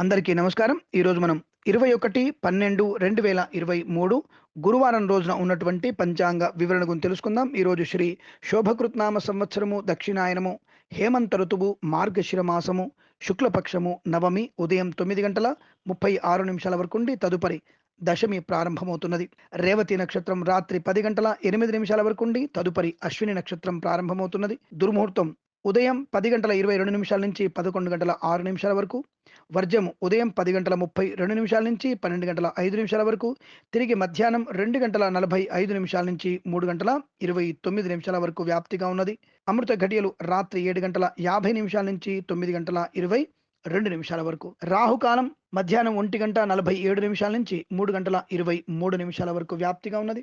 అందరికీ నమస్కారం. ఈరోజు మనం ఇరవై ఒకటి పన్నెండు రెండు వేల ఇరవై మూడు గురువారం రోజున ఉన్నటువంటి పంచాంగ వివరణ గురించి తెలుసుకుందాం. ఈరోజు శ్రీ శోభకృత్నామ సంవత్సరము దక్షిణాయనము హేమంత ఋతువు మార్గశిర మాసము శుక్లపక్షము నవమి ఉదయం తొమ్మిది గంటల ముప్పై ఆరు నిమిషాల వరకు ఉండి తదుపరి దశమి ప్రారంభమవుతున్నది. రేవతి నక్షత్రం రాత్రి పది గంటల ఎనిమిది నిమిషాల వరకు ఉండి తదుపరి అశ్విని నక్షత్రం ప్రారంభమవుతున్నది. దుర్ముహూర్తం ఉదయం పది గంటల ఇరవై రెండు నిమిషాల నుంచి పదకొండు గంటల ఆరు నిమిషాల వరకు వర్జం ఉదయం పది గంటల ముప్పై రెండు నిమిషాల నుంచి పన్నెండు గంటల ఐదు నిమిషాల వరకు తిరిగి మధ్యాహ్నం రెండు గంటల నలభై ఐదు నిమిషాల నుంచి మూడు గంటల ఇరవై తొమ్మిది నిమిషాల వరకు వ్యాప్తిగా ఉన్నది. అమృత ఘడియలు రాత్రి ఏడు గంటల యాభై నిమిషాల నుంచి తొమ్మిది గంటల ఇరవై రెండు నిమిషాల వరకు రాహుకాలం మధ్యాహ్నం ఒంటి గంట నలభై ఏడు నిమిషాల నుంచి మూడు గంటల ఇరవై మూడు నిమిషాల వరకు వ్యాప్తిగా ఉన్నది.